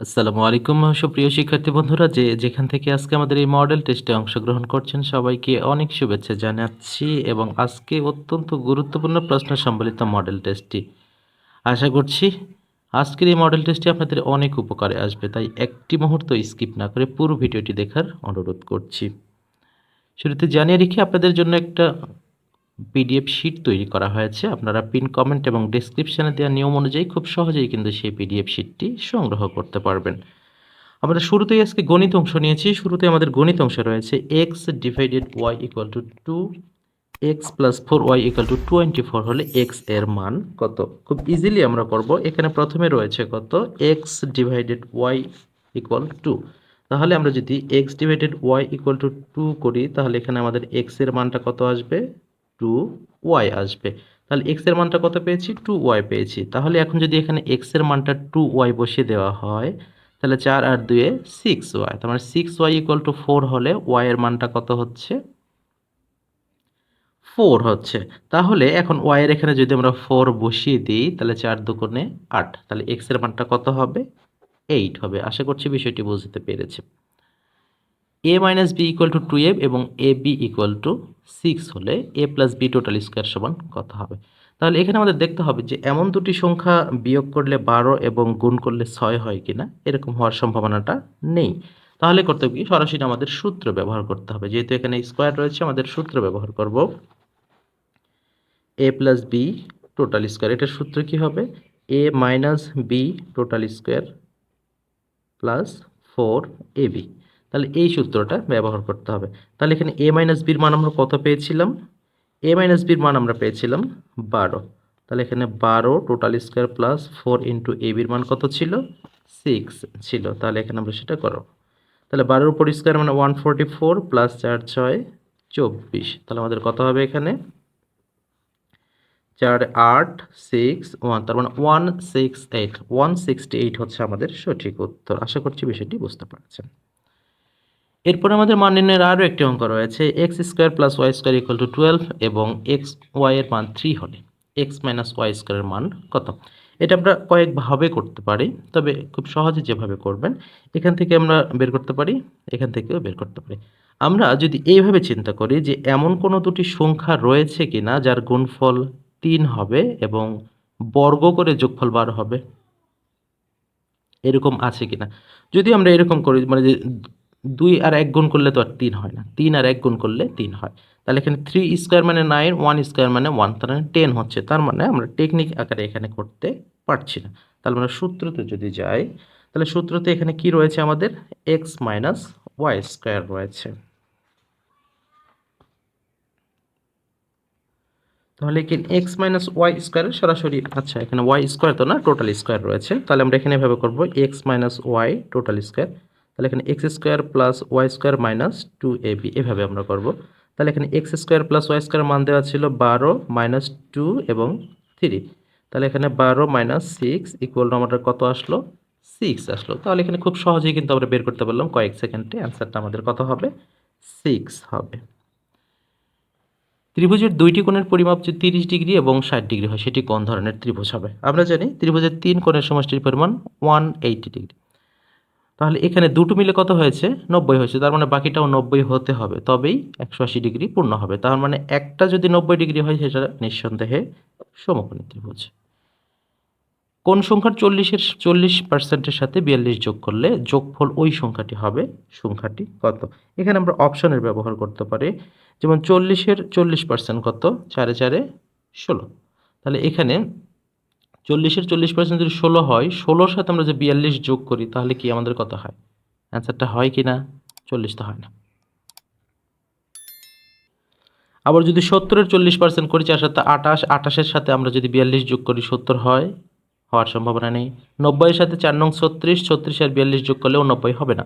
আসসালামু আলাইকুম, সুপ্রিয় শিক্ষার্থী বন্ধুরা, যে যেখান থেকে আজকে আমাদের এই মডেল টেস্টে অংশগ্রহণ করছেন, সবাইকে অনেক শুভেচ্ছা জানাচ্ছি এবং আজকে অত্যন্ত গুরুত্বপূর্ণ প্রশ্ন সম্বলিত মডেল টেস্টটি আশা করছি আজকের এই মডেল টেস্টটি আপনাদের অনেক উপকারে আসবে, তাই একটি মুহূর্ত স্কিপ না করে পুরো ভিডিওটি দেখার অনুরোধ করছি। শুরুতে জানিয়ে রেখে, আপনাদের জন্য একটা পিডিএফ শিট তৈরি করা হয়েছে। আপনারা পিন কমেন্ট এবং ডেসক্রিপশানে দেওয়া নিয়ম অনুযায়ী খুব সহজেই কিন্তু সেই পিডিএফ শিটটি সংগ্রহ করতে পারবেন। আমরা শুরুতেই আজকে গণিত অংশ নিয়েছি। শুরুতে আমাদের গণিত অংশ রয়েছে। X divided Y equal to two X plus four Y equal to twenty four হলে এক্সের মান কত? খুব ইজিলি আমরা করব। এখানে প্রথমে রয়েছে কত? X divided Y equal to তাহলে আমরা যদি X divided Y equal to two করি, তাহলে এখানে আমাদের এক্সের মানটা কত আসবে? টু ওয়াই আসবে। তাহলে এক্সের মানটা কত পেয়েছি? টু ওয়াই পেয়েছি। তাহলে এখন যদি এখানে এক্সের মানটা টু ওয়াই বসিয়ে দেওয়া হয়, তাহলে চার আর দুয়ে সিক্স ওয়াই তার মানে six Y equal to four হলে ওয়াই এর মানটা কত হচ্ছে? ফোর হচ্ছে। তাহলে এখন ওয়াই এর এখানে যদি আমরা ফোর বসিয়ে দিই, তাহলে চার দুগুণে আট। তাহলে এক্সের মানটা কত হবে? এইট হবে। আশা করছি বিষয়টি বুঝতে পেরেছি A minus B equal to two F এবং A B equal to six হলে A plus B total square সমান কত হবে? তাহলে এখানে আমাদের দেখতে হবে যে এমন দুটি সংখ্যা বিয়োগ করলে বারো এবং গুণ করলে ছয় হয় কিনা, এরকম হওয়ার সম্ভাবনাটা নেই। তাহলে করতে কি? সরাসরি আমাদের সূত্র ব্যবহার করতে হবে। যেহেতু এখানে স্কোয়ার রয়েছে, আমাদের সূত্র ব্যবহার করব। A plus B total square এটার সূত্র কি হবে? A minus B total square plus four A B তাহলে এই সূত্রটা ব্যবহার করতে হবে। তাহলে এখানে এ মাইনাস বির মান আমরা কত পেয়েছিলাম? এ মাইনাস বির মান আমরা পেয়েছিলাম বারো। তাহলে এখানে বারো total square plus four into A বির মান কত ছিল? সিক্স ছিল। তাহলে এখানে আমরা সেটা করো তাহলে বারোর উপর স্কোয়ার মানে ওয়ান ফোরটি ফোর প্লাস চার ছয় চব্বিশ। তাহলে আমাদের কত হবে এখানে? চার আট সিক্স ওয়ান তার মানে one six eight one sixty eight হচ্ছে আমাদের সঠিক উত্তর। আশা করছি বিষয়টি বুঝতে পারছেন। এরপর আমাদের মান নির্ণয়ের আরও একটি অঙ্ক রয়েছে X square plus Y square equal to twelve এবং এক্স ওয়াই এর মান থ্রি হলে এক্স মাইনাস ওয়াই স্কোয়ারের মান কত? এটা আমরা কয়েকভাবে করতে পারি, তবে খুব সহজে যেভাবে করবেন, এখান থেকে আমরা বের করতে পারি, এখান থেকেও বের করতে পারি। আমরা যদি এইভাবে চিন্তা করি যে এমন কোনো দুটি সংখ্যা রয়েছে কি না যার গুণফল তিন হবে এবং বর্গ করে যোগফল বারো হবে, এরকম আছে কিনা? যদি আমরা এরকম করি মানে দুই আর এক গুণ করলে তো আর তিন হয় না। তিন আর এক গুণ করলে তিন হয়। তাহলে এখানে থ্রি স্কোয়ার মানে নাইন ওয়ান স্কোয়ার মানে ওয়ান তার মানে টেন হচ্ছে। তার মানে আমরা টেকনিক আকারে এখানে করতে পারছি না। তাহলে আমরা সূত্রতে যদি যাই, তাহলে সূত্রতে এখানে কি রয়েছে আমাদের? এক্স মাইনাস ওয়াই স্কোয়ার রয়েছে। তাহলে এখানে এক্স মাইনাস ওয়াই স্কোয়ারের সরাসরি আচ্ছা এখানে ওয়াই স্কোয়ার তো না টোটাল স্কোয়ার রয়েছে। তাহলে আমরা এখানে এভাবে করব X minus Y total square তাহলে এখানে X square plus Y square minus two A B এভাবে আমরা করব। তাহলে এখানে X square plus Y square মান দেওয়া ছিল বারো মাইনাস টু এবং থ্রি তাহলে এখানে বারো মাইনাস সিক্স ইকুয়াল আমাদের কত আসলো? সিক্স আসলো। তাহলে এখানে খুব সহজেই কিন্তু আমরা বের করতে পারলাম। কয়েক সেকেন্ডে অ্যান্সারটা আমাদের কত হবে? সিক্স হবে। ত্রিভুজের দুইটি কোণের পরিমাপ যে তিরিশ ডিগ্রি এবং ষাট ডিগ্রি হয়, সেটি কোন ধরনের ত্রিভুজ হবে? আমরা জানি ত্রিভুজের তিন কোণের সমষ্টির পরিমাণ ওয়ান এইটি ডিগ্রি তাহলে এখানে দুটো মিলে কত হয়েছে? নব্বই হয়েছে। তার মানে বাকিটাও নব্বই হতে হবে। তবেই একশো আশি ডিগ্রি পূর্ণ হবে। তার মানে একটা যদি নব্বই ডিগ্রি হয়, সেটা নিঃসন্দেহে সমকোণী ত্রিভুজ কোন সংখ্যার চল্লিশের, চল্লিশ পার্সেন্টের সাথে বিয়াল্লিশ যোগ করলে যোগফল ওই সংখ্যাটি হবে, সংখ্যাটি কত? এখানে আমরা অপশনের ব্যবহার করতে পারি। যেমন চল্লিশের চল্লিশ পার্সেন্ট কত? চারে চারে ষোলো। তাহলে এখানে চল্লিশের চল্লিশ পার্সেন্ট যদি ষোলো হয়, ষোলোর সাথে আমরা যে বিয়াল্লিশ যোগ করি, তাহলে কি আমাদের কত হয়? অ্যান্সারটা হয় কি না? চল্লিশ তো হয় না। আবার যদি সত্তরের চল্লিশ পার্সেন্ট করি চার সাথে আটাশ আটাশের সাথে আমরা যদি বিয়াল্লিশ যোগ করি, সত্তর হয়, হওয়ার সম্ভাবনা নেই। নব্বইয়ের সাথে চার নং ছত্রিশ ছত্রিশ আর বিয়াল্লিশ যোগ করলেও নব্বই হবে না।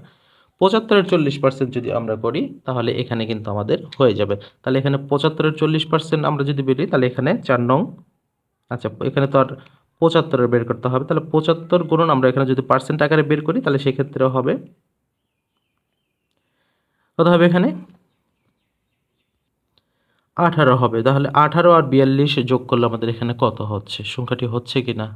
পঁচাত্তরের চল্লিশ পার্সেন্ট যদি আমরা করি, তাহলে এখানে কিন্তু আমাদের হয়ে যাবে। তাহলে এখানে পঁচাত্তরের চল্লিশ পার্সেন্ট আমরা যদি বেরি, তাহলে এখানে চার নং আচ্ছা এখানে তো আর পঁচাত্তরের বের করতে হবে। তাহলে পঁচাত্তর গুণন আমরা এখানে যদি পার্সেন্ট আকারে বের করি, তাহলে সেক্ষেত্রেও হবে কত হবে এখানে? আঠারো হবে। তাহলে আঠারো আর বিয়াল্লিশ যোগ করলে আমাদের এখানে কত হচ্ছে? সংখ্যাটি হচ্ছে কি না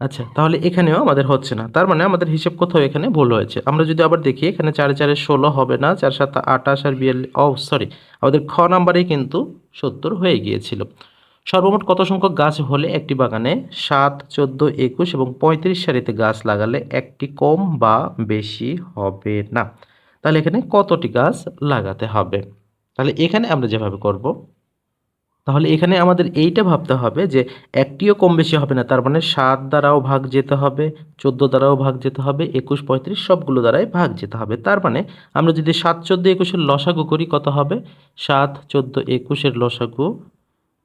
আচ্ছা তাহলে এখানেও আমাদের হচ্ছে না। তার মানে আমাদের হিসেব কোথাও এখানে ভুল হয়েছে। আমরা যদি আবার দেখি, এখানে চারে চারে ষোলো হবে না, চার সাত আটাশ আর বিয়াল্লিশ ও সরি আমাদের খ নাম্বারেই কিন্তু সত্তর হয়ে গিয়েছিল। সর্বমোট কত সংখ্যক গাছ হলে একটি বাগানে সাত, চোদ্দ, একুশ এবং পঁয়ত্রিশ সারিতে গাছ লাগালে একটি কম বা বেশি হবে না? তাহলে এখানে কতটি গাছ লাগাতে হবে? তাহলে এখানে আমরা যেভাবে করব, তাহলে এখানে আমাদের এইটা ভাবতে হবে যে একটিও কম বেশি হবে না, তার মানে সাত দ্বারাও ভাগ যেতে হবে, চোদ্দ দ্বারাও ভাগ যেতে হবে, একুশ, পঁয়ত্রিশ সবগুলো দ্বারাই ভাগ যেতে হবে। তার মানে আমরা যদি সাত, চোদ্দ, একুশের লসাগু করি কত হবে? সাত, চোদ্দ, একুশের লসাগু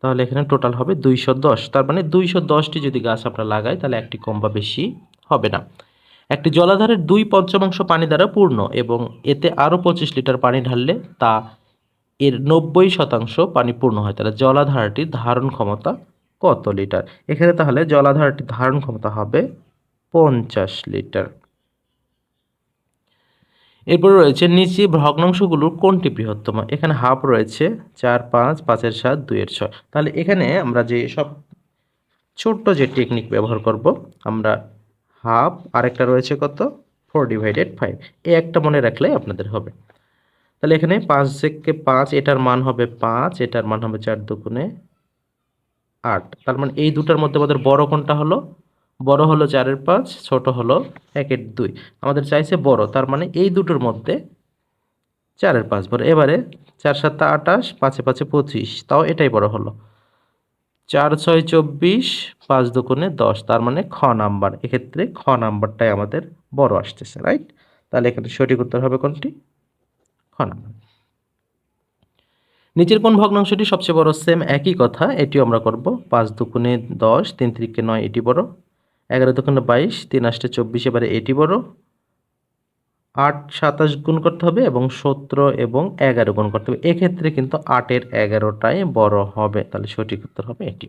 তাহলে এখানে টোটাল হবে দুইশো দশ। তার মানে দুইশো দশটি যদি গাছ আমরা লাগাই, তাহলে একটি কম বা বেশি হবে না। একটি জলাধারের দুই পঞ্চমাংশ পানি দ্বারা পূর্ণ এবং এতে আরও পঁচিশ লিটার পানি ঢাললে তা এর নব্বই শতাংশ পানি পূর্ণ হয়। তাহলে জলাধারটির ধারণ ক্ষমতা কত লিটার? এখানে তাহলে জলাধারটির ধারণ ক্ষমতা হবে পঞ্চাশ লিটার। এরপর রয়েছে নিচে ভগ্নাংশগুলোর কোনটি বৃহত্তম? এখানে হাফ রয়েছে, চার, পাঁচ, পাঁচের সাত, দুইয়ের ছয়। তাহলে এখানে আমরা যে সব ছোট্ট যে টেকনিক ব্যবহার করব, আমরা হাফ আরেকটা রয়েছে কত? ফোর ডিভাইডেড ফাইভ এই একটা মনে রাখলে আপনাদের হবে। তাহলে এখানে পাঁচ থেকে পাঁচ, এটার মান হবে পাঁচ, এটার মান হবে চার দুগুণে আট। তার মানে এই দুটার মধ্যে আমাদের বড় কোনটা হলো? বড় হলো চারের পাঁচ, ছোট হলো একের দুই। আমাদের চাইছে বড়, তার মানে এই দুটোর মধ্যে চারের পাঁচ বড়। এবারে চার সাতটা আটাশ পাঁচে পাঁচে পঁচিশ, তাও এটাই বড় হলো। চার ছয় চব্বিশ, পাঁচ দুগুণে দশ, তার মানে খ নাম্বার। এক্ষেত্রে খ নাম্বারটাই আমাদের বড় আসতেছে রাইট তাহলে এখানে সঠিক উত্তর হবে কোনটি? খ নাম্বার। নিচের কোন ভগ্নাংশটি সবচেয়ে বড়? সেম একই কথা, এটিও আমরা করব। পাঁচ দুগুণে দশ, তিন তিরিকে নয়, এটি বড়। এগারো দুগুণে বাইশ, তিন আষ্টে চব্বিশ, এবারে এটি বড়। আট, সাতাশ গুণ করতে হবে এবং সতেরো এবং এগারো গুণ করতে হবে। এক্ষেত্রে কিন্তু আটের এগারোটাই বড় হবে। তাহলে সঠিক উত্তর হবে এটি।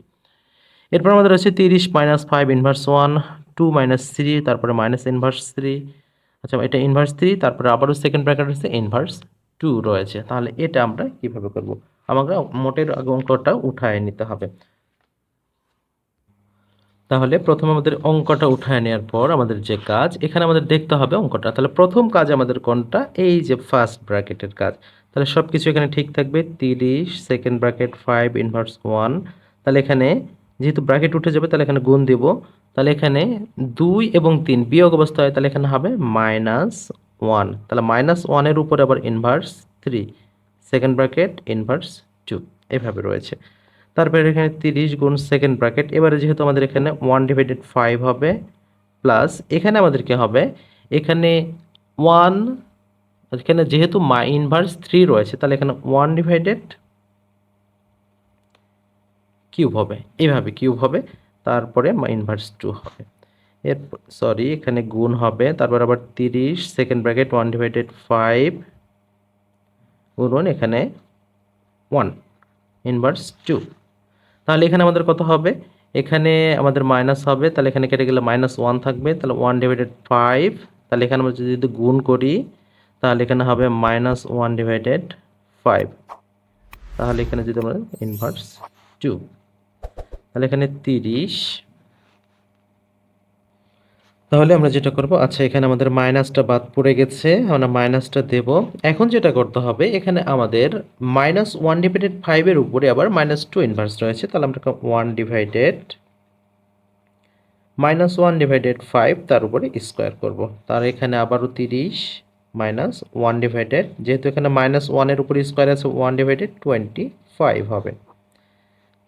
এরপর আমাদের রয়েছে তিরিশ minus five inverse one two minus three তারপরে মাইনাস ইনভার্স থ্রি আচ্ছা এটা ইনভার্স থ্রি তারপরে আবারও সেকেন্ড ব্র্যাকেট রয়েছে ইনভার্স টু রয়েছে। তাহলে এটা আমরা কীভাবে করব? আমাকে মোটের অঙ্কটা উঠায় নিতে হবে। তাহলে প্রথম আমাদের অঙ্কটা উঠায় নেওয়ার পর আমাদের যে কাজ, এখানে আমাদের দেখতে হবে অঙ্কটা। তাহলে প্রথম কাজ আমাদের কোনটা? এই যে ফার্স্ট ব্র্যাকেটের কাজ। তাহলে সব কিছু এখানে ঠিক থাকবে, তিরিশ second bracket five inverse one তাহলে এখানে যেহেতু ব্র্যাকেট উঠে যাবে, তাহলে এখানে গুণ দেব। তাহলে এখানে দুই এবং তিন বিয়োগ অবস্থা হয়, তাহলে এখানে হবে মাইনাস ওয়ান তাহলে মাইনাস ওয়ানের উপরে আবার inverse three second bracket inverse two এভাবে রয়েছে। তারপরে এখানে তিরিশ গুণ সেকেন্ড ব্র্যাকেট এবারে যেহেতু আমাদের এখানে ওয়ান ডিভাইডেড ফাইভ হবে প্লাস এখানে আমাদের কি হবে? এখানে ওয়ান এখানে যেহেতু মা ইনভার্স থ্রি রয়েছে, তাহলে এখানে ওয়ান ডিভাইডেড কিউব হবে। এইভাবে কিউব হবে, তারপরে মা ইনভার্স টু হবে। এর সরি এখানে গুণ হবে, তারপর আবার তিরিশ second bracket one divided five গুণ এখানে ওয়ান ইনভার্স টু তাহলে এখানে আমাদের কত হবে? এখানে আমাদের মাইনাস হবে, তাহলে এখানে কেটে গেলে মাইনাস ওয়ান থাকবে, তাহলে ওয়ান ডিভাইডেড ফাইভ তাহলে এখানে আমরা যদি গুণ করি, তাহলে এখানে হবে মাইনাস ওয়ান ডিভাইডেড ফাইভ তাহলে এখানে যদি আমরা ইনভার্স টু তাহলে এখানে তিরিশ তাহলে আমরা যেটা করব আচ্ছা এখানে আমাদের মাইনাসটা বাদ পড়ে গেছে, আমরা মাইনাসটা দেব। এখন যেটা করতে হবে, এখানে আমাদের মাইনাস ওয়ান ডিভাইডেড ফাইভের উপরে আবার মাইনাস টু ইনভার্স রয়েছে, তাহলে আমরা one divided minus one divided five তার উপরে স্কোয়ার করব। তার এখানে আবারও তিরিশ, মাইনাস ওয়ান ডিভাইডেড, যেহেতু এখানে মাইনাস ওয়ানের উপরে স্কোয়ার আছে, ওয়ান ডিভাইডেড টোয়েন্টি ফাইভ হবে।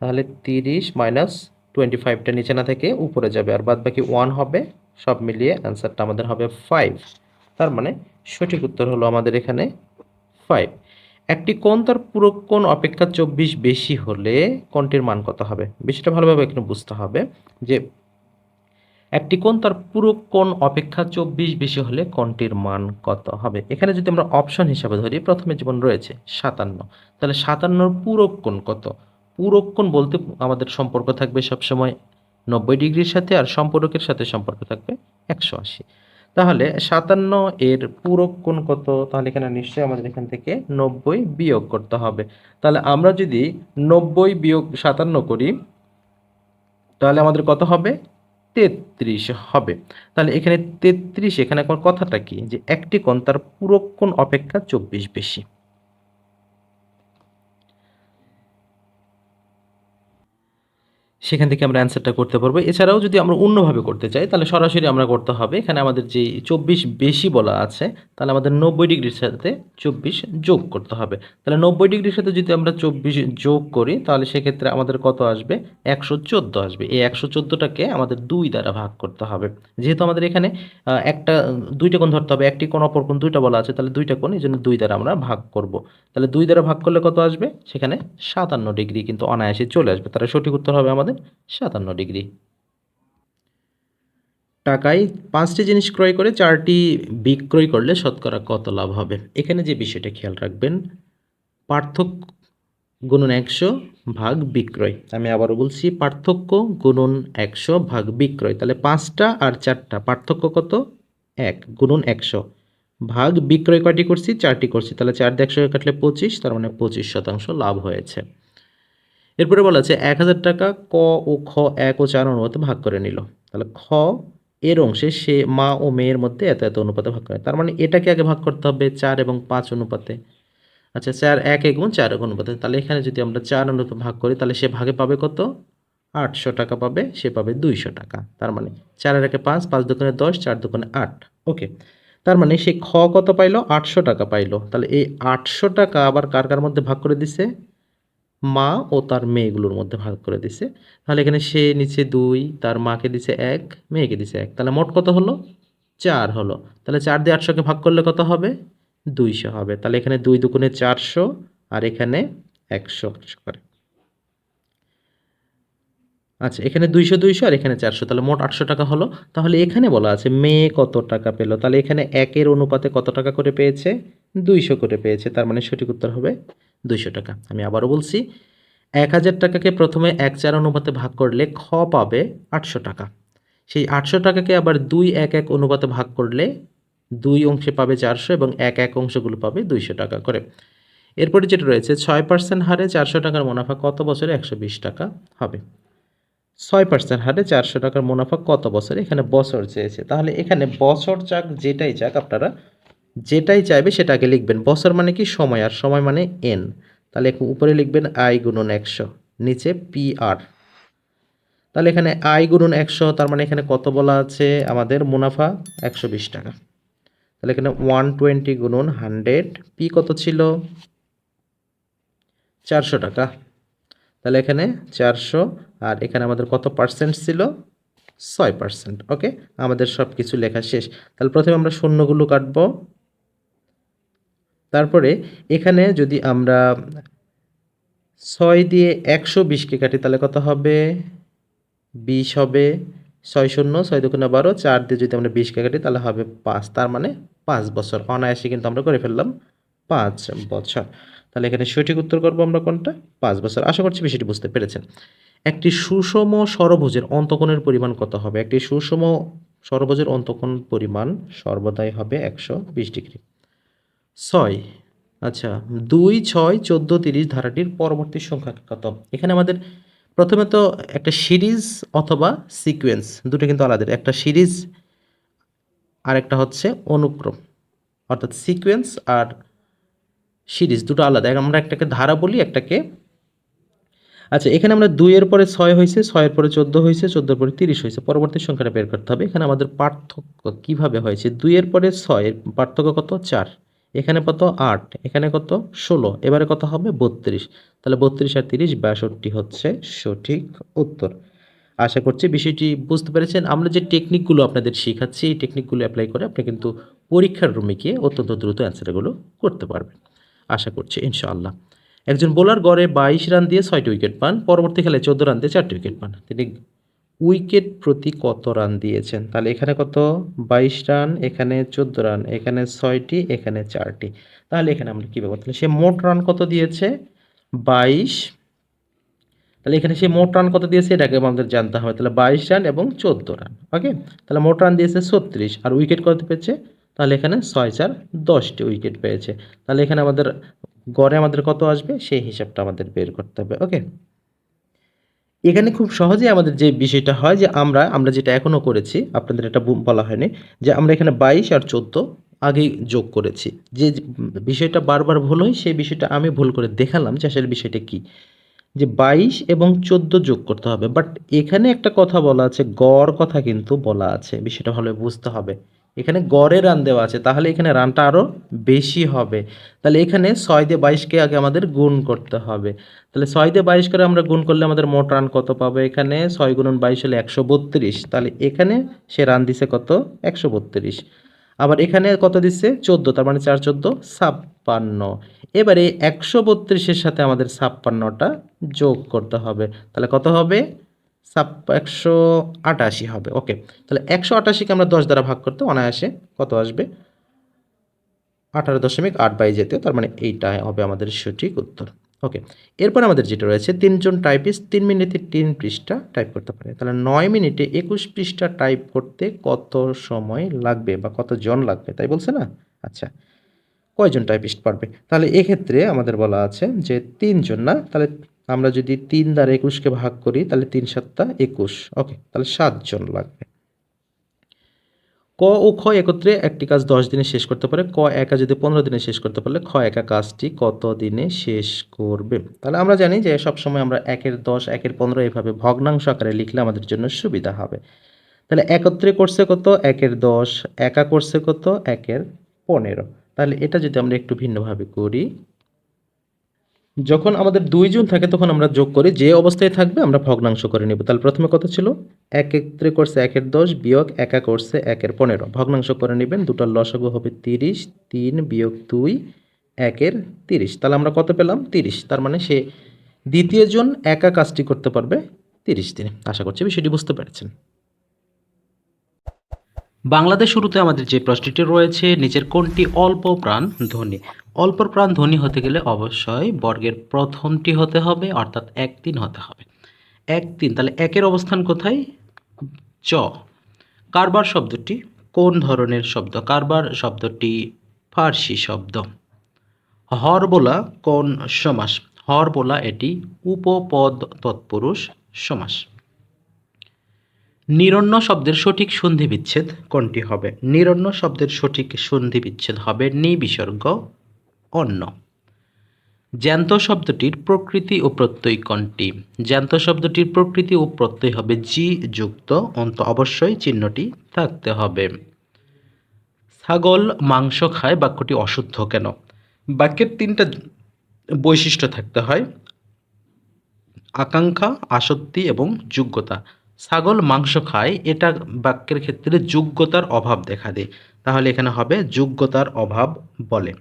তাহলে তিরিশ মাইনাস টোয়েন্টি ফাইভটা নিচে না থেকে উপরে যাবে, আর বাদ বাকি ওয়ান হবে। সব মিলিয়ে অ্যান্সারটা আমাদের হবে ফাইভ তার মানে সঠিক উত্তর হলো আমাদের এখানে ফাইভ একটি কোণ তার পুরো কোণ অপেক্ষা চব্বিশ বেশি হলে কোণটির মান কত হবে? বেশিটা ভালোভাবে এখানে বুঝতে হবে যে একটি কোণ তার পুরো কোণ অপেক্ষা চব্বিশ বেশি হলে কোণটির মান কত হবে? এখানে যদি আমরা অপশন হিসাবে ধরি, প্রথমে জীবন রয়েছে সাতান্ন। তাহলে সাতান্নর পুরো কোণ কত? পুরো কোণ বলতে আমাদের সম্পর্ক থাকবে সবসময় নব্বই ডিগ্রির সাথে আর সম্পর্কের সাথে সম্পর্ক থাকবে একশো আশি। তাহলে সাতান্ন এর পূরক কোণ কত? তাহলে এখানে নিশ্চয়ই আমাদের এখান থেকে নব্বই বিয়োগ করতে হবে। তাহলে আমরা যদি নব্বই বিয়োগ সাতান্ন করি, তাহলে আমাদের কত হবে? তেত্রিশ হবে। তাহলে এখানে তেত্রিশ এখানে কথাটা কি? যে একটি কোণ তার পুরো কোণ অপেক্ষা চব্বিশ বেশি। সেখান থেকে আমরা অ্যান্সারটা করতে পারব। এছাড়াও যদি আমরা অন্যভাবে করতে চাই, তাহলে সরাসরি আমরা করতে হবে। এখানে আমাদের যে চব্বিশ বেশি বলা আছে, তাহলে আমাদের নব্বই ডিগ্রির সাথে চব্বিশ যোগ করতে হবে। তাহলে নব্বই ডিগ্রির সাথে যদি আমরা চব্বিশ যোগ করি, তাহলে সেক্ষেত্রে আমাদের কত আসবে? একশো চোদ্দ আসবে। এই একশো চোদ্দোটাকে আমাদের দুই দ্বারা ভাগ করতে হবে। যেহেতু আমাদের এখানে একটা, দুইটা কোণ ধরতে হবে, একটি কোণ, অপর কোণ দুইটা বলা আছে, তাহলে দুইটা কোণ, এই জন্য দুই দ্বারা আমরা ভাগ করব। তাহলে দুই দ্বারা ভাগ করলে কত আসবে? সেখানে সাতান্ন ডিগ্রি কিন্তু অনায়াসে চলে আসবে। তাহলে সঠিক উত্তর হবে আমাদের সাতান্ন ডিগ্রি। টাকায় পাঁচটি জিনিস ক্রয় করে, চারটি বিক্রয় করলে শতকরা কত লাভ হবে? এখানে যে বিষয়টা খেয়াল রাখবেন, পার্থক্য গুণন একশো ভাগ বিক্রয়। আমি আবারও বলছি, পার্থক্য গুণন একশো ভাগ বিক্রয়। তাহলে পাঁচটা আর চারটা, পার্থক্য কত? এক, গুণন একশো ভাগ বিক্রয় কয়টি করছি? চারটি করছি। তাহলে চার একশো কাটলে পঁচিশ, তার মানে পঁচিশ শতাংশ লাভ হয়েছে। এরপরে বলা আছে, এক হাজার টাকা ক ও খ, এক ও চার অনুপাতে ভাগ করে নিল। তাহলে খ এর অংশে সে মা ও মেয়ের মধ্যে এত এত অনুপাতে ভাগ করে। তার মানে এটাকে আগে ভাগ করতে হবে চার এবং পাঁচ অনুপাতে। আচ্ছা চার এক এক চার এক অনুপাতে। তাহলে এখানে যদি আমরা চার অনুপাতে ভাগ করি, তাহলে সে ভাগে পাবে কত? আটশো টাকা পাবে, সে পাবে দুইশো টাকা। তার মানে চারের একে পাঁচ পাঁচ দোকানে দশ, চার দোকানে আট। ওকে। তার মানে সে খ কত পাইলো? আটশো টাকা পাইলো। তাহলে এই আটশো টাকা আবার কার কার মধ্যে ভাগ করে দিছে? মা ও তার মেয়েগুলোর মধ্যে ভাগ করে দিছে। তাহলে এখানে সে নিচে দুই, তার মাকে দিছে এক, মেয়েকে দিছে এক। তাহলে মোট কত হলো? চার হলো। তাহলে চার দিয়ে আটশোকে ভাগ করলে কত হবে? দুইশো হবে। তাহলে এখানে দুই দুগুণে চারশো আর এখানে একশো। করে আচ্ছা এখানে দুইশো দুইশো আর এখানে চারশো। তাহলে মোট আটশো টাকা হলো। তাহলে এখানে বলা আছে মেয়ে কত টাকা পেল? তাহলে এখানে একের অনুপাতে কত টাকা করে পেয়েছে? দুইশো করে পেয়েছে। তার মানে সঠিক উত্তর হবে দুইশো টাকা। আমি আবারও বলছি, এক হাজার টাকাকে প্রথমে এক চার অনুপাতে ভাগ করলে খ পাবে আটশো টাকা। সেই আটশো টাকাকে আবার দুই এক এক অনুপাতে ভাগ করলে দুই অংশে পাবে চারশো এবং এক এক অংশগুলো পাবে দুইশো টাকা করে। এরপরে যেটা রয়েছে, ছয় পার্সেন্ট হারে চারশো টাকার মুনাফা কত বছরে একশো বিশ টাকা হবে? ছয় পার্সেন্ট হারে চারশো টাকার মুনাফা কত বছরে? এখানে বছর চেয়েছে। তাহলে এখানে বছর চাক যেটাই চাক, আপনারা যেটাই চাইবে সেটাকে লিখবেন। বছর মানে কি? সময়। আর সময় মানে এন তাহলে উপরে লিখবেন আই গুণন একশো, নিচে পি আর তাহলে এখানে আই গুণন একশো, তার মানে এখানে কত বলা আছে? আমাদের মুনাফা একশো বিশ টাকা। তাহলে এখানে ওয়ান টোয়েন্টি গুণন হান্ড্রেড পি কত ছিল? চারশো টাকা। তাহলে এখানে চারশো, আর এখানে আমাদের কত পার্সেন্ট ছিল? ছয় পার্সেন্ট ওকে আমাদের সব কিছু লেখা শেষ। তাহলে প্রথমে আমরা শূন্যগুলো কাটব। তারপরে এখানে যদি আমরা ছয় দিয়ে একশো বিশকে কাটি, তাহলে কত হবে? বিশ হবে। ছয় শূন্য, ছয় দুগুণে বারো, চার দিয়ে যদি আমরা বিশকে কাটি, তাহলে হবে পাঁচ। তার মানে পাঁচ বছর। অনায়াসে কিন্তু আমরা করে ফেললাম পাঁচ বছর। তাহলে এখানে সঠিক উত্তর করব আমরা কোনটা? পাঁচ বছর। আশা করছি বিষয়টি বুঝতে পেরেছেন। একটি সুষম ষড়ভুজের অন্তকোণের পরিমাণ কত হবে? একটি সুষম ষড়ভুজের অন্তকোণ পরিমাণ সর্বদাই হবে একশো বিশ ডিগ্রি। ছয়। আচ্ছা দুই, ছয়, চোদ্দ, তিরিশ ধারাটির পরবর্তী সংখ্যা কত? এখানে আমাদের প্রথমে তো একটা সিরিজ অথবা সিকোয়েন্স, দুটো কিন্তু আলাদা। একটা সিরিজ আর একটা হচ্ছে অনুক্রম। অর্থাৎ সিকোয়েন্স আর সিরিজ, দুটো আলাদা। আমরা একটাকে ধারা বলি, একটাকে আচ্ছা এখানে আমরা দুইয়ের পরে ছয় হয়েছে, ছয়ের পরে চোদ্দ হয়েছে, চোদ্দোর পরে তিরিশ হয়েছে। পরবর্তী সংখ্যাটা বের করতে হবে। এখানে আমাদের পার্থক্য কীভাবে হয়েছে? দুইয়ের পরে ছয়ের পার্থক্য কত? চার। এখানে কত? আট। এখানে কত? ষোলো। এবারে কত হবে? বত্রিশ। তাহলে বত্রিশ আর তিরিশ, বাষট্টি হচ্ছে সঠিক উত্তর। আশা করছি বিষয়টি বুঝতে পেরেছেন। আমরা যে টেকনিকগুলো আপনাদের শেখাচ্ছি, এই টেকনিকগুলো অ্যাপ্লাই করে আপনি কিন্তু পরীক্ষার রুমে গিয়ে অত্যন্ত দ্রুত অ্যান্সারগুলো করতে পারবেন। আশা করছি, ইনশাআল্লাহ। একজন বোলার গড়ে বাইশ রান দিয়ে ছয়টি উইকেট পান। পরবর্তী খেলায় চোদ্দ রান দিয়ে চারটি উইকেট পান। তিনি উইকেট প্রতি কত রান দিয়েছেন? তাহলে এখানে কত? বাইশ রান, এখানে চোদ্দ রান, এখানে ছয়টি, এখানে চারটি। তাহলে এখানে আমরা কী তাহলে সে মোট রান কত দিয়েছে? বাইশ। তাহলে এখানে সে মোট রান কত দিয়েছে? এটাকে আমাদের জানতে হবে। তাহলে বাইশ রান এবং চোদ্দ রান, ওকে? তাহলে মোট রান দিয়েছে ছত্রিশ। আর উইকেট কত পেয়েছে? তাহলে এখানে ছয় চার দশটি উইকেট পেয়েছে। তাহলে এখানে আমাদের গড়ে আমাদের কত আসবে? সেই হিসাবটা আমাদের বের করতে হবে, ওকে? এখানে খুব সহজেই আমাদের যে বিষয়টা হয় যে আমরা আমরা যেটা এখনও করেছি, আপনাদের এটা বলা হয়নি, যে আমরা এখানে বাইশ আর চোদ্দ আগেই যোগ করেছি। যে বিষয়টা বারবার ভুল হয়, সেই বিষয়টা আমি ভুল করে দেখালাম যে আসলে বিষয়টা কি। যে বাইশ এবং চোদ্দ যোগ করতে হবে বাট এখানে একটা কথা বলা আছে, গড় কথা কিন্তু বলা আছে, বিষয়টা ভালো বুঝতে হবে। এখানে গড়ে রান দেওয়া আছে, তাহলে এখানে রানটা আরও বেশি হবে। তাহলে এখানে ছয় দিয়ে বাইশকে আগে আমাদের গুণ করতে হবে। তাহলে ছয় দিয়ে বাইশ করে আমরা গুণ করলে আমাদের মোট রান কত পাবো? এখানে ছয় গুণন বাইশ হলে একশো বত্রিশ। তাহলে এখানে সে রান দিছে কত? একশো বত্রিশ। আবার এখানে কত দিচ্ছে চোদ্দ, তার মানে চার চোদ্দ, ছাপ্পান্ন। এবারে একশো বত্রিশের সাথে আমাদের ছাপ্পান্নটা যোগ করতে হবে। তাহলে কত হবে? ছাপ একশো আটাশি হবে ওকে তাহলে একশো আটাশিকে আমরা দশ দ্বারা ভাগ করতে অনায়াসে কত আসবে? আঠারো দশমিক আট বাই যেতে, তার মানে এইটা হবে আমাদের সঠিক উত্তর ওকে এরপর আমাদের যেটা রয়েছে, তিনজন টাইপিস্ট তিন মিনিটে তিন পৃষ্ঠা টাইপ করতে পারে। তাহলে নয় মিনিটে একুশ পৃষ্ঠা টাইপ করতে কত সময় লাগবে বা কতজন লাগবে, তাই বলছে না? আচ্ছা কয়জন টাইপিস্ট পারবে? তাহলে এক্ষেত্রে আমাদের বলা আছে যে তিনজন না, তাহলে আমরা যদি তিন দ্বারা একুশকে ভাগ করি, তাহলে তিন সাতটা একুশ। ওকে তাহলে সাতজন লাগবে। ক ও খ একত্রে একটি কাজ দশ দিনে শেষ করতে পারে, ক একা যদি পনেরো দিনে শেষ করতে পারলে খ একা কাজটি কত দিনে শেষ করবে? তাহলে আমরা জানি যে সবসময় আমরা একের দশ, একের পনেরো এভাবে ভগ্নাংশ আকারে লিখলে আমাদের জন্য সুবিধা হবে। তাহলে একত্রে করছে কত? একের দশ, একা করছে কত? একের পনেরো। তাহলে এটা যদি আমরা একটু ভিন্নভাবে করি যখন আমাদের দুইজন থাকে, তখন আমরা যোগ করি, যে অবস্থায় থাকবে, আমরা ভগ্নাংশ করে নেব। তাহলে প্রথমে কত ছিল? এক একত্রে করছে একের দশ, বিয়োগ একা করছে একের পনেরো। ভগ্নাংশ করে নেবেন, দুটার লসাগু হবে তিরিশ, তিন বিয়োগ দুই একের তিরিশ। তাহলে আমরা কত পেলাম? তিরিশ। তার মানে সে দ্বিতীয় জন একা কাজটি করতে পারবে তিরিশ দিনে। আশা করছি বিষয়টি বুঝতে পেরেছেন। বাংলাদেশ শুরুতে আমাদের যে প্রশ্নটি রয়েছে, নিচের কোনটি অল্প প্রাণ ধ্বনি অল্প প্রাণ ধ্বনি হতে গেলে অবশ্যই বর্গের প্রথমটি হতে হবে, অর্থাৎ এক তিন হতে হবে। এক তিন তাহলে একের অবস্থান কোথায়? চ। কারবার শব্দটি কোন ধরনের শব্দ? কারবার শব্দটি ফার্সি শব্দ। হরবোলা কোন সমাস? হরবোলা এটি উপপদ তৎপুরুষ সমাস। নিরন্ন শব্দের সঠিক সন্ধি বিচ্ছেদ কোনটি হবে? নিরন্ন শব্দের সঠিক সন্ধি বিচ্ছেদ হবে নি বিসর্গ অন্য। জ্যান্ত শব্দটির প্রকৃতি ও প্রত্যয় কোনটি? জ্যান্ত শব্দটির প্রকৃতি ও প্রত্যয় হবে জি যুক্ত, অন্ত অবশ্যই চিহ্নটি থাকতে হবে। ছাগল মাংস খায়, বাক্যটি অশুদ্ধ কেন? বাক্যের তিনটা বৈশিষ্ট্য থাকতে হয়। আকাঙ্ক্ষা, আসক্তি এবং যোগ্যতা। ছাগল মাংস খায়, এটা বাক্যের ক্ষেত্রে যোগ্যতার অভাব দেখা দেয়। তাহলে এখানে হবে যোগ্যতার অভাব বলে।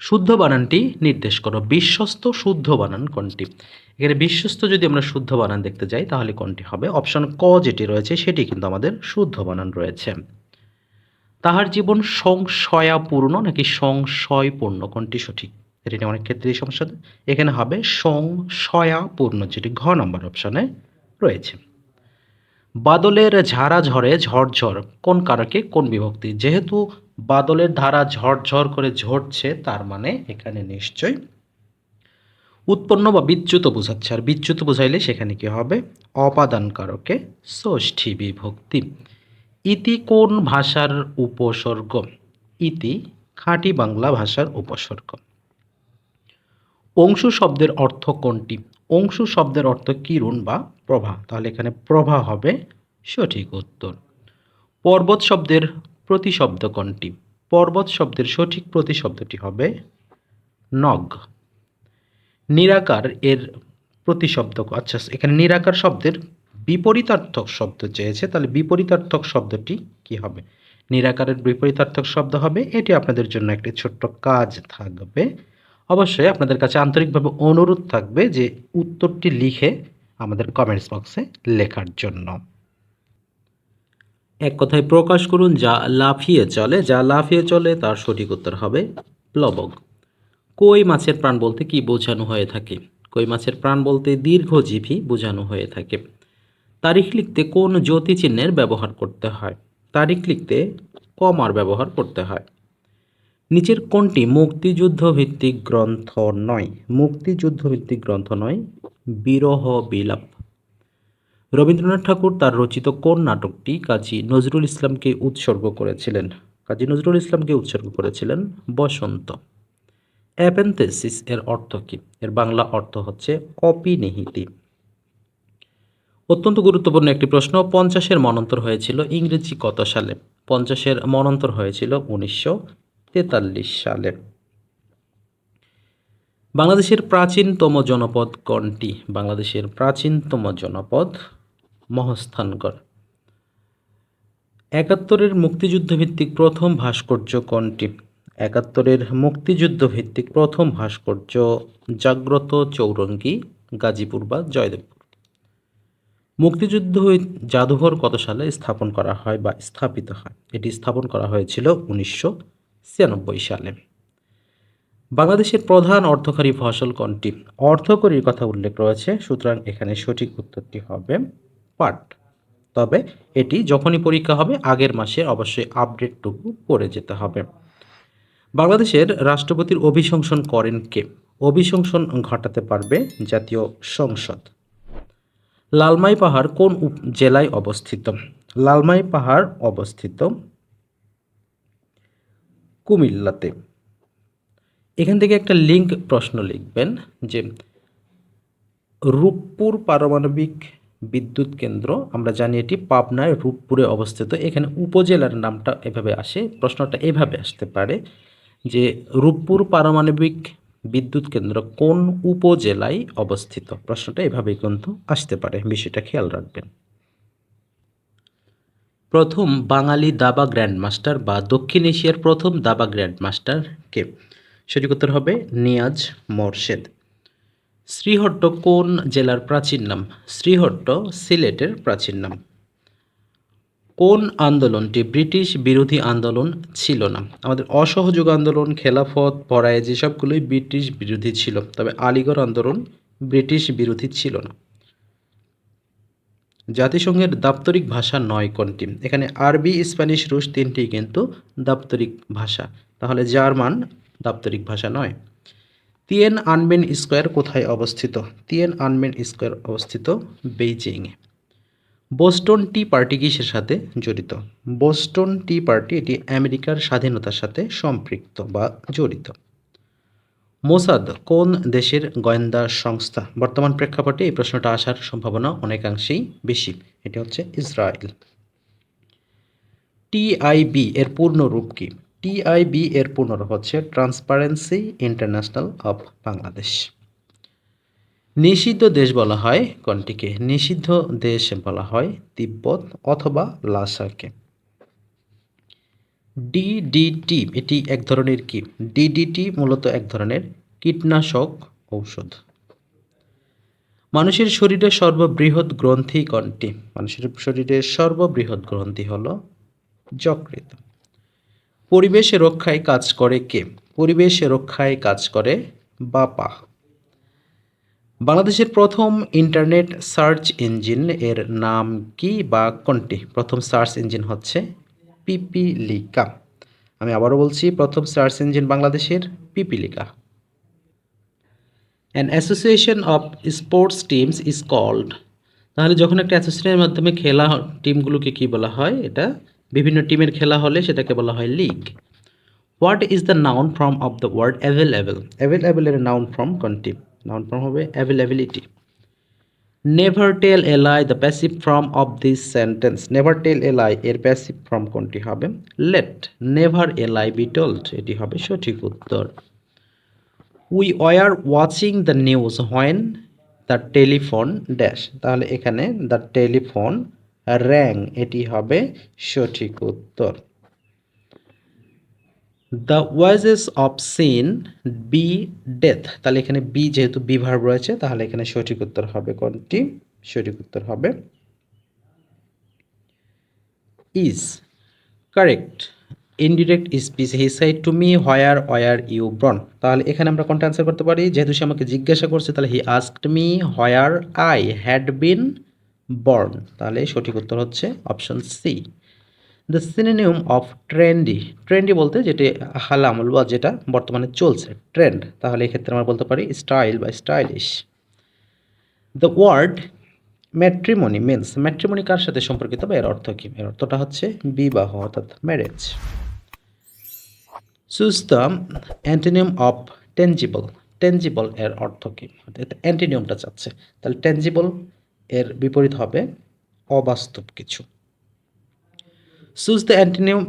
শুদ্ধ বানানটি নির্দেশ করো। বিশ্বস্ত শুদ্ধ বানান কোনটি? এখানে বিশ্বস্ত যদি আমরা শুদ্ধ বানান দেখতে যাই, তাহলে কোনটি হবে? অপশন ক যেটি রয়েছে, সেটি কিন্তু আমাদের শুদ্ধ বানান রয়েছে। তাহার জীবন সংশয়াপূর্ণ নাকি সংশয়পূর্ণ? কোনটি সঠিক? এটি অনেক ক্ষেত্রেই সমস্যা এখানে হবে সংশয়াপূর্ণ, যেটি ঘ নম্বর অপশনে রয়েছে। বাদলের ঝাড়া ঝড়ে ঝড়ঝড় কোন কারকে? কোন বিভক্তি? যেহেতু বাদলের ধারা ঝরঝর করে ঝরছে, তার মানে এখানে নিশ্চয় উৎপন্ন বা বিচ্যুত বোঝাচ্ছে। আর বিচ্যুত বোঝাইলে সেখানে কি হবে? অপাদান কারকে ষষ্ঠী বিভক্তি ইতি কোন ভাষার উপসর্গ? ইতি খাঁটি বাংলা ভাষার উপসর্গ। অংশু শব্দের অর্থ কোনটি? অংশু শব্দের অর্থ কিরণ বা প্রভা তাহলে এখানে প্রভা হবে সঠিক উত্তর। পর্বত শব্দের প্রতিশব্দ কোনটি পর্বত শব্দের সঠিক প্রতিশব্দটি হবে নগ। নিরাকার এর প্রতিশব্দ আচ্ছা এখানে নিরাকার শব্দের বিপরীতার্থক শব্দ চেয়েছে, তাহলে বিপরীতার্থক শব্দটি কি হবে? নিরাকারের বিপরীতার্থক শব্দ হবে, এটি আপনাদের জন্য একটি ছোট্ট কাজ থাকবে। অবশ্যই আপনাদের কাছে আন্তরিকভাবে অনুরোধ থাকবে যে উত্তরটি লিখে আমাদের কমেন্টস বক্সে লেখার জন্য। এক কথায় প্রকাশ করুন, যা লাফিয়ে চলে, যা লাফিয়ে চলে তার সঠিক উত্তর হবে প্লবক কই মাছের প্রাণ বলতে কি বোঝানো হয়ে থাকে? কই মাছের প্রাণ বলতে দীর্ঘজীবী বোঝানো হয়ে থাকে। তারিখ লিখতে কোন জ্যোতি চিহ্নের ব্যবহার করতে হয়? তারিখ লিখতে কমার ব্যবহার করতে হয়। নিচের কোনটি মুক্তিযুদ্ধ ভিত্তিক গ্রন্থ নয়? মুক্তিযুদ্ধ ভিত্তিক গ্রন্থ নয়, বিরহ বিলাপ। রবীন্দ্রনাথ ঠাকুর তার রচিত কোন নাটকটি কাজী নজরুল ইসলামকে উৎসর্গ করেছিলেন? কাজী নজরুল ইসলামকে উৎসর্গ করেছিলেন বসন্ত। অ্যাপেন্থেসিস এর অর্থ কী? এর বাংলা অর্থ হচ্ছে অপিনিহিতি অত্যন্ত গুরুত্বপূর্ণ একটি প্রশ্ন, পঞ্চাশের মনন্তর হয়েছিল ইংরেজি কত সালে? পঞ্চাশের মনন্তর হয়েছিল উনিশশো তেতাল্লিশ সালে। বাংলাদেশের প্রাচীনতম জনপদ কোনটি? বাংলাদেশের প্রাচীনতম জনপদ মহস্থানগড় একাত্তরের মুক্তিযুদ্ধ ভিত্তিক প্রথম ভাস্কর্য কোনটি? একাত্তরের মুক্তিযুদ্ধ ভিত্তিক প্রথম ভাস্কর্য জাগ্রত চৌরঙ্গী, গাজীপুর বা জয়দেবপুর। মুক্তিযুদ্ধ জাদুঘর কত সালে স্থাপন করা হয় বা স্থাপিত হয়? এটি স্থাপন করা হয়েছিল উনিশশো ছিয়ানব্বই সালে। বাংলাদেশের প্রধান অর্থকারী ফসল কোনটি? অর্থকরীর কথা উল্লেখ রয়েছে, সুতরাং এখানে সঠিক উত্তরটি হবে পাট তবে এটি যখনই পরীক্ষা হবে, আগের মাসে অবশ্যই আপডেটটুকু করে যেতে হবে। বাংলাদেশের রাষ্ট্রপতির অভিশংসন করেন কে? অভিশংসন ঘটাতে পারবে জাতীয় সংসদ। লালমাই পাহাড় কোন জেলায় অবস্থিত? লালমাই পাহাড় অবস্থিত কুমিল্লাতে। এখান থেকে একটা লিঙ্ক প্রশ্ন লিখবেন যে, রূপপুর পারমাণবিক বিদ্যুৎ কেন্দ্র। আমরা জানি এটি পাবনায় রূপপুরে অবস্থিত। এখানে উপজেলার নামটা এভাবে আসে। প্রশ্নটা এভাবে আসতে পারে যে রূপপুর পারমাণবিক বিদ্যুৎ কেন্দ্র কোন উপজেলায় অবস্থিত? প্রশ্নটা এভাবেই কিন্তু আসতে পারে। বিষয়টা খেয়াল রাখবেন। প্রথম বাঙালি দাবা গ্র্যান্ড মাস্টার বা দক্ষিণ এশিয়ার প্রথম দাবা গ্র্যান্ড মাস্টার কে? সঠিক উত্তর হবে নিয়াজ মোরশেদ। শ্রীহট্ট কোন জেলার প্রাচীন নাম? শ্রীহট্ট সিলেটের প্রাচীন নাম। কোন আন্দোলনটি ব্রিটিশ বিরোধী আন্দোলন ছিল না? আমাদের অসহযোগ আন্দোলন, খেলাফত পড়ায় যেসবগুলোই ব্রিটিশ বিরোধী ছিল, তবে আলিগড় আন্দোলন ব্রিটিশ বিরোধী ছিল না। জাতিসংঘের দাপ্তরিক ভাষা নয় কোনটি? এখানে আরবি, স্প্যানিশ, রুশ তিনটি কিন্তু দাপ্তরিক ভাষা। তাহলে জার্মান দাপ্তরিক ভাষা নয়। তিয়েন আনমেন স্কোয়ার কোথায় অবস্থিত? তিয়েন আনমেন স্কোয়ার অবস্থিত বেইজিংয়ে। বোস্টন টি পার্টি কিসের সাথে জড়িত? বোস্টন টি পার্টি এটি আমেরিকার স্বাধীনতার সাথে সম্পৃক্ত বা জড়িত। মোসাদ কোন দেশের গোয়েন্দা সংস্থা? বর্তমান প্রেক্ষাপটে এই প্রশ্নটা আসার সম্ভাবনা অনেকাংশেই বেশি। এটি হচ্ছে ইসরায়েল। টিআইবি এর পূর্ণ রূপ কি? টিআইবি এর পুনর হচ্ছে ট্রান্সপারেন্সি ইন্টারন্যাশনাল অফ বাংলাদেশ নিষিদ্ধ দেশ বলা হয় কোনটিকে? নিষিদ্ধ দেশ বলা হয় তিব্বত অথবা লাসাকে। ডিডিটি এটি এক ধরনের কি? ডিডিটি মূলত এক ধরনের কীটনাশক ঔষধ। মানুষের শরীরে সর্ববৃহৎ গ্রন্থি কোনটি? মানুষের শরীরের সর্ববৃহৎ গ্রন্থি হলো যকৃত পরিবেশ রক্ষায় কাজ করে কে? পরিবেশ রক্ষায় কাজ করে বাপা। বাংলাদেশের প্রথম ইন্টারনেট সার্চ ইঞ্জিন এর নাম কি বা কোনটি? প্রথম সার্চ ইঞ্জিন হচ্ছে পিপিলিকা। আমি আবারও বলছি, প্রথম সার্চ ইঞ্জিন বাংলাদেশের Pipilika. An association of sports teams is called তাহলে যখন একটা অ্যাসোসিয়েশনের মাধ্যমে খেলা টিমগুলোকে কি বলা হয়? এটা বিভিন্ন টিমের খেলা হলে সেটাকে বলা হয় league what is the noun form of the word available available এর নাউন ফর্ম কোনটি? নাউন ফর্ম হবে availability never tell a lie the passive form of this sentence never tell a lie এর প্যাসিভ ফর্ম কোনটি হবে? Let never a lie be told এটি হবে সঠিক উত্তর। We were watching the news when the telephone dash তাহলে এখানে the telephone rang, এটি হবে সঠিক উত্তর। The wages of sin be death তাহলে এখানে বি যেহেতু বি ভার্ব রয়েছে, তাহলে এখানে সঠিক উত্তর হবে কোনটি? সঠিক উত্তর হবে is correct indirect speech he said to me where were you born তাহলে এখানে আমরা কোনটা অ্যান্সার করতে পারি? যেহেতু সে আমাকে জিজ্ঞাসা করছে, তাহলে he asked me where I had been born তাহলে সঠিক উত্তর হচ্ছে option C the synonym of trendy trendy বলতে যেটি হালামল বা যেটা বর্তমানে চলছে ট্রেন্ড তাহলে এক্ষেত্রে আমরা বলতে পারি স্টাইল বা stylish the word matrimony means matrimony কার সাথে সম্পর্কিত বা এর অর্থ কী? এর অর্থটা হচ্ছে বিবাহ, অর্থাৎ marriage choose the antonym of tangible tangible এর অর্থ কী? অ্যান্টিনিয়ামটা চাচ্ছে। তাহলে টেনজিবল এর বিপরীত হবে অবাস্তব কিছু। সুজ দ্য অ্যান্টিনিয়াম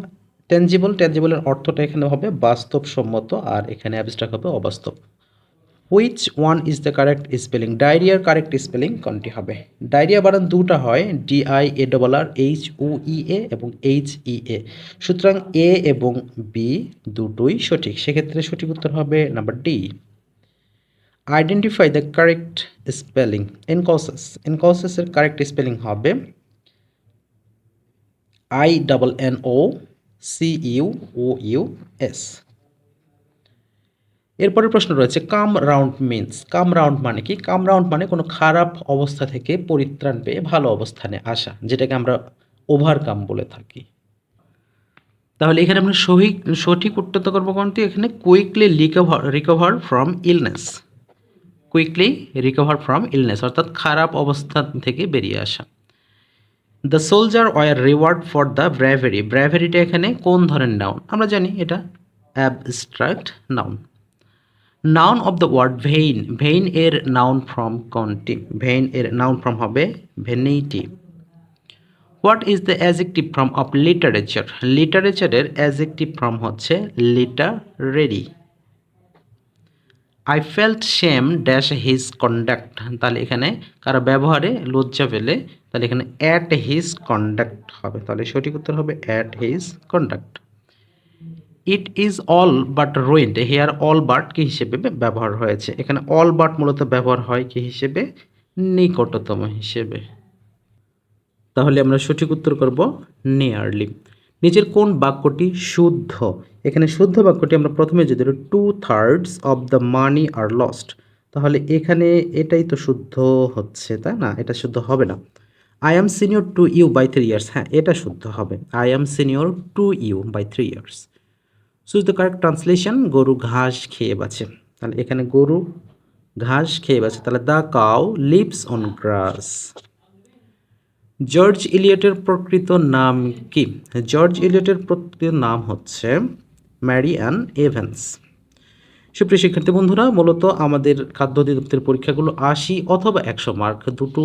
টেনজিবল টেনজিবলের অর্থটা এখানে হবে বাস্তবসম্মত আর এখানে অ্যাবস্ট্রাক্ট হবে অবাস্তব। Which one is the correct spelling ডায়রিয়ার correct spelling কোনটি হবে? ডায়রিয়া বানান দুটা হয় D I A double R H O E A এবং এইচ ই এ সুতরাং এ এবং বি দুটোই সঠিক। সেক্ষেত্রে সঠিক উত্তর হবে number D identify the correct spelling innocuous এনকসেসের correct spelling হবে I double N O C U O U S এরপরের প্রশ্ন রয়েছে come round means come round মানে কি? কাম রাউন্ড মানে কোনো খারাপ অবস্থা থেকে পরিত্রাণ পেয়ে ভালো অবস্থানে আসা, যেটাকে আমরা ওভারকাম বলে থাকি। তাহলে এখানে আমরা সঠিক সঠিক উত্তর করব কোনটি? এখানে quickly recover recover from illness quickly recover from illness অর্থাৎ খারাপ অবস্থা থেকে বেরিয়ে আসা। The soldier were rewarded for the bravery ব্র্যাভেরিটা এখানে কোন ধরনের নাউন আমরা জানি এটা abstract noun noun of the word vain vain এর নাউন ফ্রম কোনটি? ভেইন এর নাউন ফ্রম হবে vanity what is the adjective form of literature লিটারেচারের adjective form হচ্ছে literary I felt shame dash his conduct তাহলে এখানে কারও ব্যবহারে লজ্জা পেলে, তাহলে এখানে অ্যাট হিজ কন্ডাক্ট হবে। তাহলে সঠিক উত্তর হবে at his conduct it is all but ruined here all but কি হিসেবে ব্যবহার হয়েছে। এখানে অল বাট মূলত ব্যবহার হয় কি হিসেবে? নিকটতম হিসেবে। তাহলে আমরা সঠিক উত্তর করব নিয়ারলি নিচের কোন বাক্যটি শুদ্ধ? এখানে শুদ্ধ বাক্যটি আমরা প্রথমে যদি two thirds of the money are lost তাহলে এখানে এটাই তো শুদ্ধ হচ্ছে, তাই না? এটা শুদ্ধ হবে না। I am senior to you by three years হ্যাঁ এটা শুদ্ধ হবে। I am senior to you by three years choose the correct translation গরু ঘাস খেয়ে বাঁচে। তাহলে এখানে গরু ঘাস খেয়ে বাঁচে। তাহলে the cow lives on grass George ইলিয়টের প্রকৃত নাম কি? জর্জ ইলিয়টের প্রকৃত নাম হচ্ছে ম্যারি অ্যান এভেন্স সুপ্রিয় শিক্ষার্থী বন্ধুরা, মূলত আমাদের খাদ্য অধিদপ্তরের পরীক্ষাগুলো আশি অথবা একশো মার্ক দুটো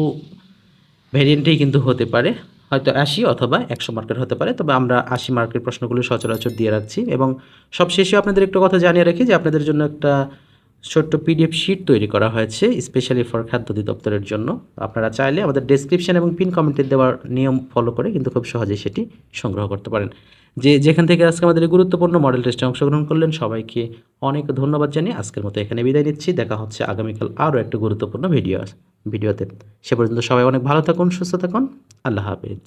ভ্যারিয়েন্টেই কিন্তু হতে পারে। হয়তো আশি অথবা একশো মার্কের হতে পারে, তবে আমরা আশি মার্কের প্রশ্নগুলো সচরাচর দিয়ে রাখছি এবং সবশেষে আপনাদের একটা কথা জানিয়ে রাখি যে আপনাদের জন্য একটা ছোট্ট পিডিএফ শিট তৈরি করা হয়েছে স্পেশালি ফর খাদ্য অধিদপ্তরের জন্য। আপনারা চাইলে আমাদের ডেসক্রিপশন এবং পিন কমেন্টে দেওয়ার নিয়ম ফলো করে কিন্তু খুব সহজেই সেটি সংগ্রহ করতে পারেন। যে যেখান থেকে আজকে আমাদের গুরুত্বপূর্ণ মডেল টেস্টে অংশগ্রহণ করলেন, সবাইকে অনেক ধন্যবাদ জানিয়ে আজকের মতো এখানে বিদায় নিচ্ছি। দেখা হচ্ছে আগামীকাল আরও একটা গুরুত্বপূর্ণ ভিডিও ভিডিওতে সে পর্যন্ত সবাই অনেক ভালো থাকুন, সুস্থ থাকুন। আল্লাহ হাফেজ।